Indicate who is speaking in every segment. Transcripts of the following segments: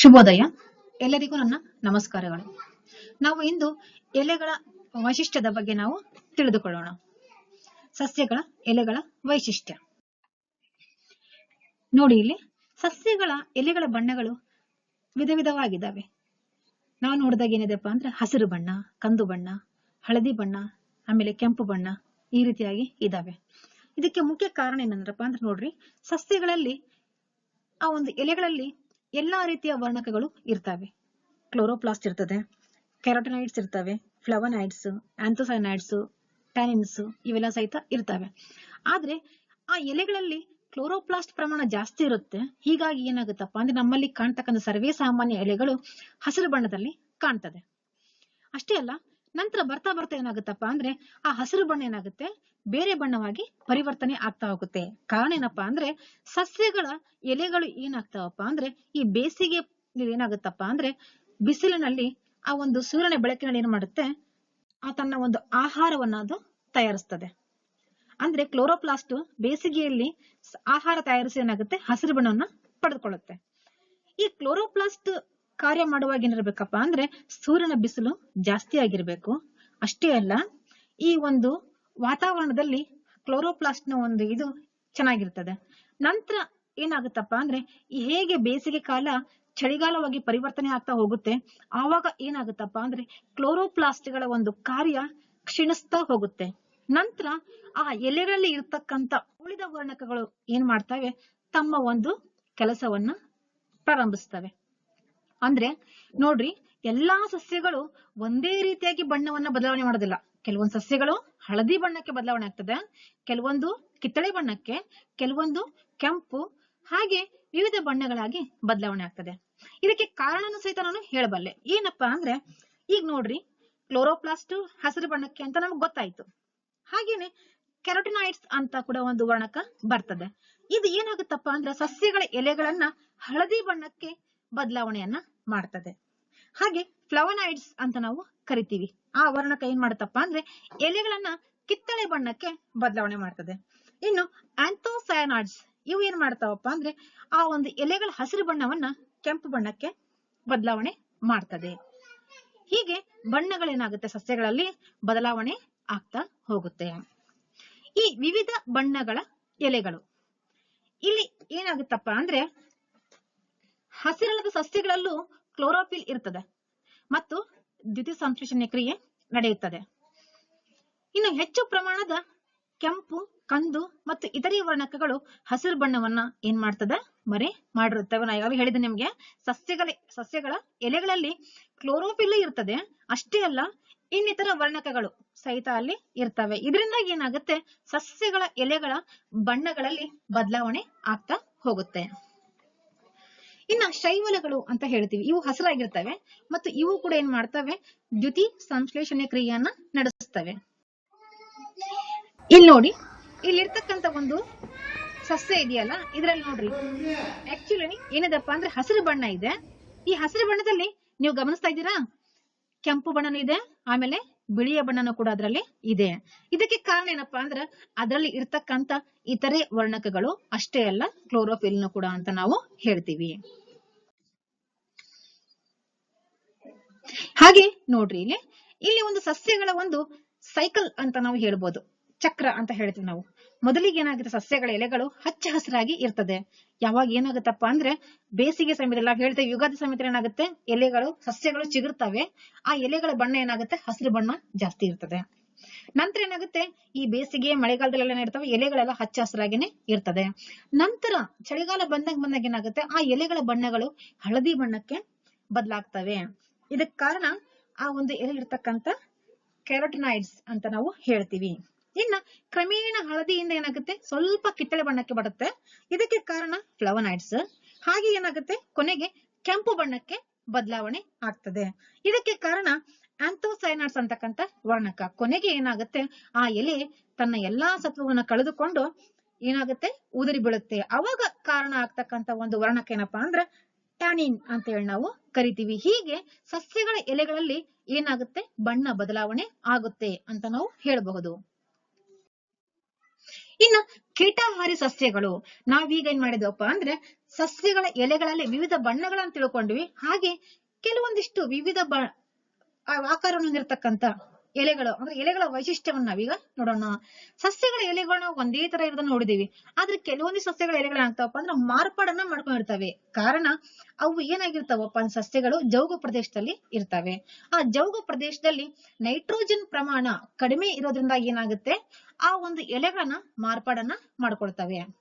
Speaker 1: ಶುಭೋದಯ. ಎಲ್ಲರಿಗೂ ನನ್ನ ನಮಸ್ಕಾರಗಳು. ನಾವು ಇಂದು ಎಲೆಗಳ ವೈಶಿಷ್ಟ್ಯದ ಬಗ್ಗೆ ನಾವು ತಿಳಿದುಕೊಳ್ಳೋಣ. ಸಸ್ಯಗಳ ಎಲೆಗಳ ವೈಶಿಷ್ಟ್ಯ. ನೋಡಿ ಇಲ್ಲಿ, ಸಸ್ಯಗಳ ಎಲೆಗಳ ಬಣ್ಣಗಳು ವಿಧ ವಿಧವಾಗಿದ್ದಾವೆ ನಾವು ನೋಡಿದಾಗ ಏನಿದೆಪ್ಪ ಅಂದ್ರೆ ಹಸಿರು ಬಣ್ಣ, ಕಂದು ಬಣ್ಣ, ಹಳದಿ ಬಣ್ಣ, ಆಮೇಲೆ ಕೆಂಪು ಬಣ್ಣ ಈ ರೀತಿಯಾಗಿ ಇದ್ದಾವೆ. ಇದಕ್ಕೆ ಮುಖ್ಯ ಕಾರಣ ಏನಂದ್ರಪ್ಪ ಅಂದ್ರೆ ನೋಡ್ರಿ, ಸಸ್ಯಗಳಲ್ಲಿ ಆ ಒಂದು ಎಲೆಗಳಲ್ಲಿ ಎಲ್ಲಾ ರೀತಿಯ ವರ್ಣಕಗಳು ಇರ್ತವೆ. ಕ್ಲೋರೋಪ್ಲಾಸ್ಟ್ ಇರ್ತದೆ ಕೆರಾಟನೈಡ್ಸ್ ಇರ್ತವೆ, ಫ್ಲವನೈಡ್ಸ್ ಆಂಥೋಸೈನೈಡ್ಸ್ ಟ್ಯಾನಿನ್ಸ್ ಇವೆಲ್ಲ ಸಹಿತ ಇರ್ತವೆ. ಆದ್ರೆ ಆ ಎಲೆಗಳಲ್ಲಿ ಕ್ಲೋರೋಪ್ಲಾಸ್ಟ್ ಪ್ರಮಾಣ ಜಾಸ್ತಿ ಇರುತ್ತೆ. ಹೀಗಾಗಿ ಏನಾಗುತ್ತಪ್ಪ ಅಂದ್ರೆ ನಮ್ಮಲ್ಲಿ ಕಾಣ್ತಕ್ಕಂಥ ಸರ್ವೇ ಸಾಮಾನ್ಯ ಎಲೆಗಳು ಹಸಿರು ಬಣ್ಣದಲ್ಲಿ ಕಾಣ್ತದೆ. ಅಷ್ಟೇ ಅಲ್ಲ ನಂತರ ಬರ್ತಾ ಬರ್ತಾ ಏನಾಗುತ್ತಪ್ಪ ಅಂದ್ರೆ ಆ ಹಸಿರು ಬಣ್ಣ ಏನಾಗುತ್ತೆ? ಬೇರೆ ಬಣ್ಣವಾಗಿ ಪರಿವರ್ತನೆ ಆಗ್ತಾ ಹೋಗುತ್ತೆ. ಕಾರಣ ಏನಪ್ಪಾ ಅಂದ್ರೆ ಸಸ್ಯಗಳ ಎಲೆಗಳು ಏನಾಗ್ತಾವಪ್ಪ ಅಂದ್ರೆ ಈ ಬೇಸಿಗೆ ಏನಾಗುತ್ತಪ್ಪ ಅಂದ್ರೆ ಬಿಸಿಲಿನಲ್ಲಿ ಆ ಒಂದು ಸೂರ್ಯನ ಬೆಳಕಿನಲ್ಲಿ ಏನ್ ಮಾಡುತ್ತೆ? ಆ ತನ್ನ ಒಂದು ಆಹಾರವನ್ನ ಅದು ತಯಾರಿಸ್ತದೆ. ಅಂದ್ರೆ ಕ್ಲೋರೋಪ್ಲಾಸ್ಟ್ ಬೇಸಿಗೆಯಲ್ಲಿ ಆಹಾರ ತಯಾರಿಸಿ ಏನಾಗುತ್ತೆ? ಹಸಿರು ಬಣ್ಣವನ್ನ ಪಡೆದುಕೊಳ್ಳುತ್ತೆ. ಈ ಕ್ಲೋರೋಪ್ಲಾಸ್ಟ್ ಕಾರ್ಯ ಮಾಡುವಾಗ ಏನಿರ್ಬೇಕಪ್ಪ ಅಂದ್ರೆ ಸೂರ್ಯನ ಬಿಸಿಲು ಜಾಸ್ತಿ ಆಗಿರ್ಬೇಕು. ಅಷ್ಟೇ ಅಲ್ಲ, ಈ ಒಂದು ವಾತಾವರಣದಲ್ಲಿ ಕ್ಲೋರೋಪ್ಲಾಸ್ಟ್ನ ಒಂದು ಇದು ಚೆನ್ನಾಗಿರ್ತದೆ. ನಂತರ ಏನಾಗುತ್ತಪ್ಪ ಅಂದ್ರೆ ಹೇಗೆ ಬೇಸಿಗೆ ಕಾಲ ಚಳಿಗಾಲವಾಗಿ ಪರಿವರ್ತನೆ ಆಗ್ತಾ ಹೋಗುತ್ತೆ, ಆವಾಗ ಏನಾಗುತ್ತಪ್ಪ ಅಂದ್ರೆ ಕ್ಲೋರೋಪ್ಲಾಸ್ಟ್ಗಳ ಒಂದು ಕಾರ್ಯ ಕ್ಷೀಣಿಸ್ತಾ ಹೋಗುತ್ತೆ. ನಂತರ ಆ ಎಲೆಗಳಲ್ಲಿ ಇರ್ತಕ್ಕಂತ ಉಳಿದ ವರ್ಣಕಗಳು ಏನ್ ಮಾಡ್ತವೆ? ತಮ್ಮ ಒಂದು ಕೆಲಸವನ್ನ ಪ್ರಾರಂಭಿಸ್ತವೆ. ಅಂದ್ರೆ ನೋಡ್ರಿ ಎಲ್ಲಾ ಸಸ್ಯಗಳು ಒಂದೇ ರೀತಿಯಾಗಿ ಬಣ್ಣವನ್ನ ಬದಲಾವಣೆ ಮಾಡೋದಿಲ್ಲ. ಕೆಲವೊಂದು ಸಸ್ಯಗಳು ಹಳದಿ ಬಣ್ಣಕ್ಕೆ ಬದಲಾವಣೆ ಆಗ್ತದೆ, ಕೆಲವೊಂದು ಕಿತ್ತಳೆ ಬಣ್ಣಕ್ಕೆ, ಕೆಲವೊಂದು ಕೆಂಪು, ಹಾಗೆ ವಿವಿಧ ಬಣ್ಣಗಳಾಗಿ ಬದಲಾವಣೆ ಆಗ್ತದೆ. ಇದಕ್ಕೆ ಕಾರಣನೂ ಸಹಿತ ನಾನು ಹೇಳಬಲ್ಲೆ. ಏನಪ್ಪಾ ಅಂದ್ರೆ ಈಗ ನೋಡ್ರಿ ಕ್ಲೋರೋಪ್ಲಾಸ್ಟ್ ಹಸಿರು ಬಣ್ಣಕ್ಕೆ ಅಂತ ನಮ್ಗೆ ಗೊತ್ತಾಯ್ತು. ಹಾಗೇನೆ ಕೆರೋಟಿನಾಯ್ಡ್ಸ್ ಅಂತ ಕೂಡ ಒಂದು ವರ್ಣಕ ಬರ್ತದೆ. ಇದು ಏನಾಗುತ್ತಪ್ಪ ಅಂದ್ರೆ ಸಸ್ಯಗಳ ಎಲೆಗಳನ್ನ ಹಳದಿ ಬಣ್ಣಕ್ಕೆ ಬದಲಾವಣೆಯನ್ನ ಮಾಡ್ತದೆ. ಹಾಗೆ ಫ್ಲವನಾಯ್ಡ್ಸ್ ಅಂತ ನಾವು ಕರಿತೀವಿ. ಆ ವರ್ಣಕ ಏನ್ ಮಾಡುತ್ತಪ್ಪ ಅಂದ್ರೆ ಎಲೆಗಳನ್ನ ಕಿತ್ತಳೆ ಬಣ್ಣಕ್ಕೆ ಬದಲಾವಣೆ ಮಾಡ್ತದೆ. ಇನ್ನು ಆಂಥೋಸಯಾನಾಯ್ಡ್ಸ್ ಇವು ಏನ್ ಮಾಡ್ತಾವಪ್ಪ ಅಂದ್ರೆ ಆ ಒಂದು ಎಲೆಗಳ ಹಸಿರು ಬಣ್ಣವನ್ನ ಕೆಂಪು ಬಣ್ಣಕ್ಕೆ ಬದಲಾವಣೆ ಮಾಡ್ತದೆ. ಹೀಗೆ ಬಣ್ಣಗಳೇನಾಗುತ್ತೆ ಸಸ್ಯಗಳಲ್ಲಿ ಬದಲಾವಣೆ ಆಗ್ತಾ ಹೋಗುತ್ತೆ. ಈ ವಿವಿಧ ಬಣ್ಣಗಳ ಎಲೆಗಳು. ಇಲ್ಲಿ ಏನಾಗುತ್ತಪ್ಪ ಅಂದ್ರೆ ಹಸಿರಲ್ಲದ ಸಸ್ಯಗಳಲ್ಲೂ ಕ್ಲೋರೋಫಿಲ್ ಇರ್ತದೆ ಮತ್ತು ದ್ಯುತಿ ಸಂಶ್ಲೇಷಣೆ ಕ್ರಿಯೆ ನಡೆಯುತ್ತದೆ. ಇನ್ನು ಹೆಚ್ಚು ಪ್ರಮಾಣದ ಕೆಂಪು, ಕಂದು ಮತ್ತು ಇತರೆ ವರ್ಣಕಗಳು ಹಸಿರು ಬಣ್ಣವನ್ನ ಏನ್ ಮಾಡ್ತದೆ? ಮರೆ ಮಾಡಿರುತ್ತವೆ. ನಾ ಈಗಾಗಲೇ ಹೇಳಿದೆ ನಿಮ್ಗೆ, ಸಸ್ಯಗಳ ಸಸ್ಯಗಳ ಎಲೆಗಳಲ್ಲಿ ಕ್ಲೋರೋಫಿಲ್ ಇರ್ತದೆ. ಅಷ್ಟೇ ಅಲ್ಲ, ಇನ್ನಿತರ ವರ್ಣಕಗಳು ಸಹಿತ ಅಲ್ಲಿ ಇರ್ತವೆ. ಇದರಿಂದಾಗಿ ಏನಾಗುತ್ತೆ? ಸಸ್ಯಗಳ ಎಲೆಗಳ ಬಣ್ಣಗಳಲ್ಲಿ ಬದಲಾವಣೆ ಆಗ್ತಾ ಹೋಗುತ್ತೆ. ಇನ್ನ ಶೈವಲಗಳು ಅಂತ ಹೇಳ್ತೀವಿ. ಇವು ಹಸಿರಾಗಿರ್ತವೆ ಮತ್ತು ಇವು ಕೂಡ ಏನ್ ಮಾಡ್ತವೆ? ದ್ಯುತಿ ಸಂಶ್ಲೇಷಣೆ ಕ್ರಿಯೆಯನ್ನ ನಡೆಸ್ತವೆ. ಇಲ್ಲಿ ನೋಡಿ ಇಲ್ಲಿರ್ತಕ್ಕಂತ ಒಂದು ಸಸ್ಯ ಇದೆಯಲ್ಲ, ಇದ್ರಲ್ಲಿ ನೋಡ್ರಿ. ಆಕ್ಚುಲಿ ಏನಿದಪ್ಪ ಅಂದ್ರೆ ಹಸಿರು ಬಣ್ಣ ಇದೆ. ಈ ಹಸಿರು ಬಣ್ಣದಲ್ಲಿ ನೀವು ಗಮನಿಸ್ತಾ ಇದ್ದೀರಾ? ಕೆಂಪು ಬಣ್ಣನೂ ಇದೆ, ಆಮೇಲೆ ಬಿಳಿಯ ಬಣ್ಣನೂ ಕೂಡ ಅದರಲ್ಲಿ ಇದೆ. ಇದಕ್ಕೆ ಕಾರಣ ಏನಪ್ಪಾ ಅಂದ್ರೆ ಅದರಲ್ಲಿ ಇರ್ತಕ್ಕಂತ ಇತರೆ ವರ್ಣಕಗಳು ಅಷ್ಟೇ ಅಲ್ಲ ಕ್ಲೋರೋಫಿಲ್ ಕೂಡ ಅಂತ ನಾವು ಹೇಳ್ತೀವಿ. ಹಾಗೆ ನೋಡ್ರಿ ಇಲ್ಲಿ. ಇಲ್ಲಿ ಒಂದು ಸಸ್ಯಗಳ ಒಂದು ಸೈಕಲ್ ಅಂತ ನಾವು ಹೇಳ್ಬೋದು. ಚಕ್ರ ಅಂತ ಹೇಳ್ತೀವಿ ನಾವು. ಮೊದಲಿಗೆ ಏನಾಗುತ್ತೆ? ಸಸ್ಯಗಳ ಎಲೆಗಳು ಹಚ್ಚ ಹಸಿರಾಗಿ ಇರ್ತದೆ. ಯಾವಾಗ ಏನಾಗುತ್ತಪ್ಪ ಅಂದ್ರೆ ಬೇಸಿಗೆ ಸಮಯದಲ್ಲಿ ನಾವು ಹೇಳ್ತೇವೆ, ಯುಗಾದಿ ಸಮಯದಲ್ಲಿ ಏನಾಗುತ್ತೆ? ಎಲೆಗಳು, ಸಸ್ಯಗಳು ಚಿಗುರ್ತವೆ. ಆ ಎಲೆಗಳ ಬಣ್ಣ ಏನಾಗುತ್ತೆ? ಹಸಿರು ಬಣ್ಣ ಜಾಸ್ತಿ ಇರ್ತದೆ. ನಂತರ ಏನಾಗುತ್ತೆ? ಈ ಬೇಸಿಗೆ, ಮಳೆಗಾಲದಲ್ಲೆಲ್ಲ ಏನಿರ್ತವೆ ಎಲೆಗಳೆಲ್ಲ ಹಚ್ಚ ಹಸಿರಾಗಿನೇ ಇರ್ತದೆ. ನಂತರ ಚಳಿಗಾಲ ಬಂದಾಗ ಬಂದಾಗ ಏನಾಗುತ್ತೆ? ಆ ಎಲೆಗಳ ಬಣ್ಣಗಳು ಹಳದಿ ಬಣ್ಣಕ್ಕೆ ಬದಲಾಗ್ತವೆ. ಇದಕ್ಕೆ ಕಾರಣ ಆ ಒಂದು ಎಲೆ ಇರ್ತಕ್ಕಂಥ ಕೆರೋಟಿನಾಯ್ಡ್ಸ್ ಅಂತ ನಾವು ಹೇಳ್ತೀವಿ. ಇನ್ನ ಕ್ರಮೇಣ ಹಳದಿಯಿಂದ ಏನಾಗುತ್ತೆ? ಸ್ವಲ್ಪ ಕಿತ್ತಳೆ ಬಣ್ಣಕ್ಕೆ ಬರುತ್ತೆ. ಇದಕ್ಕೆ ಕಾರಣ ಫ್ಲವನಾಯ್ಡ್ಸ್ ಹಾಗೆ ಏನಾಗುತ್ತೆ? ಕೊನೆಗೆ ಕೆಂಪು ಬಣ್ಣಕ್ಕೆ ಬದಲಾವಣೆ ಆಗ್ತದೆ. ಇದಕ್ಕೆ ಕಾರಣ ಆಂಥೋಸೈನಾಟ್ಸ್ ಅಂತಕ್ಕಂಥ ವರ್ಣಕ. ಕೊನೆಗೆ ಏನಾಗುತ್ತೆ? ಆ ಎಲೆ ತನ್ನ ಎಲ್ಲಾ ಸತ್ವವನ್ನ ಕಳೆದುಕೊಂಡು ಏನಾಗುತ್ತೆ? ಉದುರಿ ಬೀಳುತ್ತೆ. ಅವಾಗ ಕಾರಣ ಆಗ್ತಕ್ಕಂಥ ಒಂದು ವರ್ಣಕ ಏನಪ್ಪಾ ಅಂದ್ರೆ ಟ್ಯಾನಿನ್ ಅಂತ ಹೇಳಿ ನಾವು ಕರಿತೀವಿ. ಹೀಗೆ ಸಸ್ಯಗಳ ಎಲೆಗಳಲ್ಲಿ ಏನಾಗುತ್ತೆ? ಬಣ್ಣ ಬದಲಾವಣೆ ಆಗುತ್ತೆ ಅಂತ ನಾವು ಹೇಳಬಹುದು. ಇನ್ನು ಕೀಟಾಹಾರಿ ಸಸ್ಯಗಳು. ನಾವೀಗ ಏನ್ ಮಾಡಿದ್ವಪ್ಪ ಅಂದ್ರೆ ಸಸ್ಯಗಳ ಎಲೆಗಳಲ್ಲಿ ವಿವಿಧ ಬಣ್ಣಗಳನ್ನು ತಿಳ್ಕೊಂಡ್ವಿ. ಹಾಗೆ ಕೆಲವೊಂದಿಷ್ಟು ವಿವಿಧ ಬ ಆಕಾರವನ್ನು ಹೊಂದಿರತಕ್ಕಂತ ಎಲೆಗಳು, ಅಂದ್ರೆ ಎಲೆಗಳ ವೈಶಿಷ್ಟ್ಯವನ್ನ ನಾವೀಗ ನೋಡೋಣ. ಸಸ್ಯಗಳ ಎಲೆಗಳನ್ನ ಒಂದೇ ತರ ಇರೋದನ್ನ ನೋಡಿದೀವಿ ಆದ್ರೆ ಕೆಲವೊಂದು ಸಸ್ಯಗಳ ಎಲೆಗಳು ಏನಾಗ್ತಾವಪ್ಪ ಅಂದ್ರೆ ಮಾರ್ಪಾಡನ್ನ ಮಾಡ್ಕೊಂಡಿರ್ತವೆ. ಕಾರಣ, ಅವು ಏನಾಗಿರ್ತಾವಪ್ಪ ಅಂದ್ರೆ ಸಸ್ಯಗಳು ಜೌಗು ಪ್ರದೇಶದಲ್ಲಿ ಇರ್ತವೆ. ಆ ಜೌಗು ಪ್ರದೇಶದಲ್ಲಿ ನೈಟ್ರೋಜನ್ ಪ್ರಮಾಣ ಕಡಿಮೆ ಇರೋದ್ರಿಂದ ಏನಾಗುತ್ತೆ? ಆ ಒಂದು ಎಲೆಗಳನ್ನ ಮಾರ್ಪಾಡನ್ನ ಮಾಡ್ಕೊಳ್ತವೆ.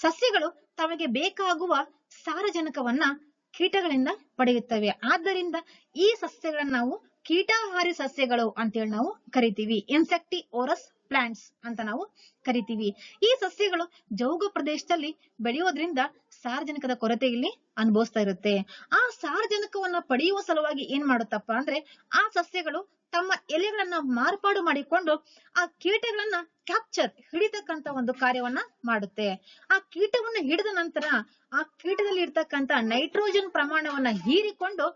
Speaker 1: ಸಸ್ಯಗಳು ತಮಗೆ ಬೇಕಾಗುವ ಸಾರಜನಕವನ್ನ ಕೀಟಗಳಿಂದ ಪಡೆಯುತ್ತವೆ. ಆದ್ದರಿಂದ ಈ ಸಸ್ಯಗಳನ್ನ ನಾವು ಕೀಟಾಹಾರಿ ಸಸ್ಯಗಳು ಅಂತೇಳಿ ನಾವು ಕರಿತೀವಿ. ಇನ್ಸೆಕ್ಟಿ ಓರಸ್ ಪ್ಲಾಂಟ್ಸ್ ಅಂತ ನಾವು ಕರಿತೀವಿ. ಈ ಸಸ್ಯಗಳು ಜೌಗು ಪ್ರದೇಶದಲ್ಲಿ ಬೆಳೆಯೋದ್ರಿಂದ ಸಾರಜನಕದ ಕೊರತೆ ಇಲ್ಲಿ ಅನುಭವಿಸ್ತಾ ಇರುತ್ತೆ. ಆ ಸಾರಜನಕವನ್ನ ಪಡೆಯುವ ಸಲುವಾಗಿ ಏನ್ ಮಾಡುತ್ತಪ್ಪ ಅಂದ್ರೆ ಆ ಸಸ್ಯಗಳು ತಮ್ಮ ಎಲೆಗಳನ್ನ ಮಾರ್ಪಾಡು ಮಾಡಿಕೊಂಡು ಆ ಕೀಟಗಳನ್ನ ಕ್ಯಾಪ್ಚರ್ ಹಿಡಿತಕ್ಕಂತ ಒಂದು ಕಾರ್ಯವನ್ನ ಮಾಡುತ್ತೆ. ಆ ಕೀಟವನ್ನ ಹಿಡಿದ ನಂತರ ಆ ಕೀಟದಲ್ಲಿ ಇರ್ತಕ್ಕಂತ ನೈಟ್ರೋಜನ್ ಪ್ರಮಾಣವನ್ನ ಹೀರಿಕೊಂಡು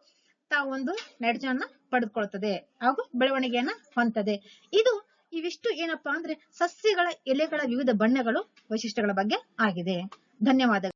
Speaker 1: ಒಂದು ನಡ್ಜನ್ನ ಪಡೆದುಕೊಳ್ತದೆ ಹಾಗೂ ಬೆಳವಣಿಗೆಯನ್ನ ಹೊಂತದೆ ಇದು ಇವಿಷ್ಟು ಏನಪ್ಪಾ ಅಂದ್ರೆ ಸಸ್ಯಗಳ ಎಲೆಗಳ ವಿವಿಧ ಬಣ್ಣಗಳು, ವೈಶಿಷ್ಟ್ಯಗಳ ಬಗ್ಗೆ ಆಗಿದೆ. ಧನ್ಯವಾದಗಳು.